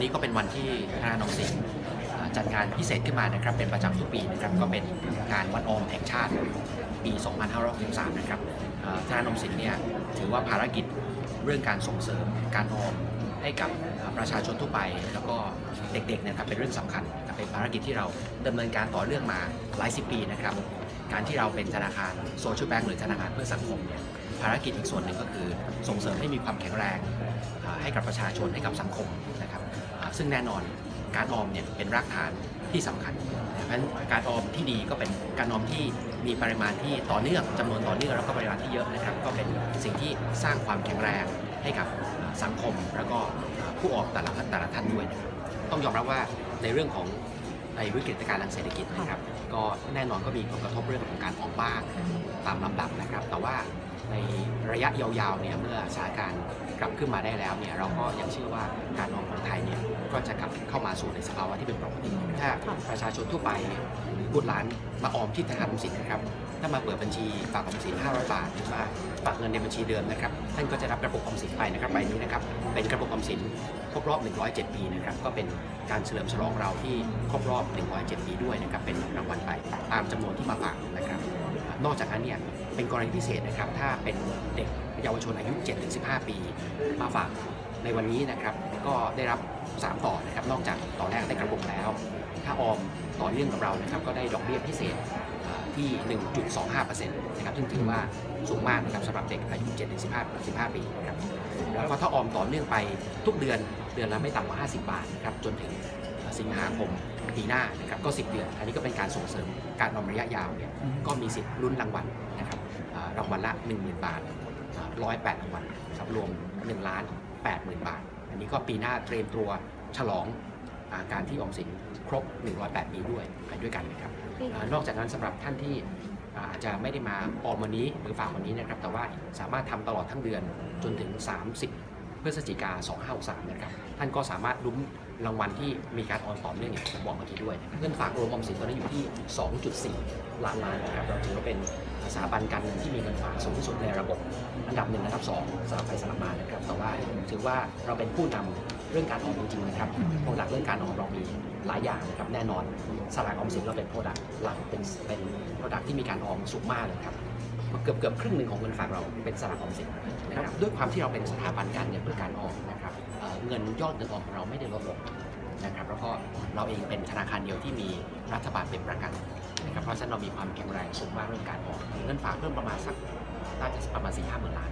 นี้ก็เป็นวันที่ธนาคารนมสินจัดงานพิเศษขึ้นมานะครับ เป็นประจำทุกปีนะครับ ก็เป็นงานวันออมแห่งชาติปี 2563 นะครับเอ่อธนาคารออมสินเนี่ยถือว่าภารกิจเรื่องการส่งเสริมการออมให้กับประชาชนทั่วไป แล้วก็เด็กๆเนะครับเป็นเรื่องสำคัญเป็นภารกิจที่เราดำเนินการต่อเรื่องมาหลายสิบปีนะครับ การที่เราเป็นธนาคารโซเชียลแบงก์หรือธนาคารเพื่อสังคมเนี่ยภารกิจอีกส่วนหนึ่งก็คือส่งเสริมให้มีความแข็งแรงให้กับประชาชนให้กับสังคมนะ ซึ่งแน่นอนการออมเนี่ยเป็นรากฐานที่สำคัญเพราะฉะนั้นการออมที่ดีก็เป็นการออมที่มีปริมาณที่ต่อเนื่องจำนวนต่อเนื่องแล้วก็ปริมาณที่เยอะนะครับ ก็เป็นสิ่งที่สร้างความแข็งแรงให้กับสังคม แล้วก็ผู้ออกแต่ละแต่ละท่านด้วยนะครับต้องยอมรับว่าในเรื่องของในวิกฤตการณ์ทางเศรษฐกิจนะครับ ก็แน่นอนก็มีผลกระทบเรื่องของการออมบ้างตามลำดับนะครับ แต่ว่าในระยะยาวๆเนี่ยเมื่อสถานการณ์กลับขึ้นมาได้แล้วเนี่ยเราก็ยังเชื่อว่าการออมของไทย ก็จะกลับเข้ามาสู่ในสภาวะที่เป็นปกติถ้าประชาชนทั่วไปบุตรหลานมาออมที่ธนาคารออมสินนะครับ ถ้ามาเปิดบัญชีฝากออมสิน 500 บาทหรือว่าฝากเงินในบัญชีเดิมนะครับ ท่านก็จะรับกระปุกออมสินไปนะครับใบนี้นะครับ เป็นกระปุกออมสินครบรอบ 107 ปีนะครับ ก็เป็นการเฉลิมฉลองเราที่ครบรอบ 107 ปีด้วยนะครับ เป็นรางวัลไปตามจำนวนที่มาฝากนะครับ นอกจากนั้นเนี่ย เป็นกรณีพิเศษนะครับ ถ้าเป็นเด็กเยาวชนอายุ 7-15 ปี มาฝากในวันนี้นะครับ ก็ได้รับ 3 ต่อนะครับนอกจากต่อแรกได้กระปุกแล้ว ถ้าออมต่อเนื่องกับเรานะครับก็ได้ดอกเบี้ยพิเศษอ่าที่ 1.25%นะครับซึ่งถือว่าสูงมากนะครับสำหรับเด็กอายุ 7-15 15 ปีนะครับแล้วก็ถ้าออมต่อเนื่องไปทุกเดือนเดือนละไม่ต่ำกว่า 50 บาทนะครับจนถึงสิงหาคมปีหน้านะครับก็ 10 เดือน อันนี้ก็เป็นการส่งเสริมการออมระยะยาวเนี่ยก็มีสิทธิ์ลุ้นรางวัลนะครับอ่ารางวัลละ 10,000 บาทร้อยแปดรางวัลครับรวม 1 ล้าน80,000 บาท อันนี้ก็ปีหน้าเตรียมตัวฉลองอาการที่ออมสินครบ 108 ปีด้วยไปด้วยกันนะครับอ่านอกจากนั้นสำหรับท่านที่อ่าอาจจะไม่ได้มาออมวันนี้หรือฝากวันนี้นะครับ แต่ว่าสามารถทำตลอดทั้งเดือนจนถึง 30 พฤศจิกา 2563 นะครับ ท่านก็สามารถลุ้นรางวัลที่มีการออนต่อเนื่องอย่างผมบอกเมื่อกี้ด้วย เงินฝากรวมออมสินตอนนี้อยู่ที่ 2.4 ล้านล้านนะครับ เราถือว่าเป็นสถาบันการเงินที่มีเงินฝากสูงที่สุดในระบบ อันดับหนึ่งนะครับสองสลับไปสลับมานะครับ แต่ว่าถือว่าเราเป็นผู้นำเรื่องการออมจริงๆนะครับโปรดักเรื่องการออมเรามีหลายอย่างนะครับ แน่นอนสลากออมสินเราเป็นโปรดักหลักเป็นเป็นโปรดักที่มีการออมสูงมากเลยครับ เกือบเกือบครึ่งหนึ่งของเงินฝากเราเป็นสลากออมสินนะครับด้วยความที่เราเป็นสถาบันการเงินเพื่อการออมนะครับเอ่อเงินยอดเงินออมของเราไม่ได้ลดลงนะครับแล้วก็เราเองเป็นธนาคารเดียวที่มีรัฐบาลเป็นประกันนะครับเพราะฉะนั้นเรามีความแข็งแรงสูงมากเรื่องการออมเงินฝากเพิ่มประมาณสักน่าจะประมาณสี่ห้าหมื่นล้าน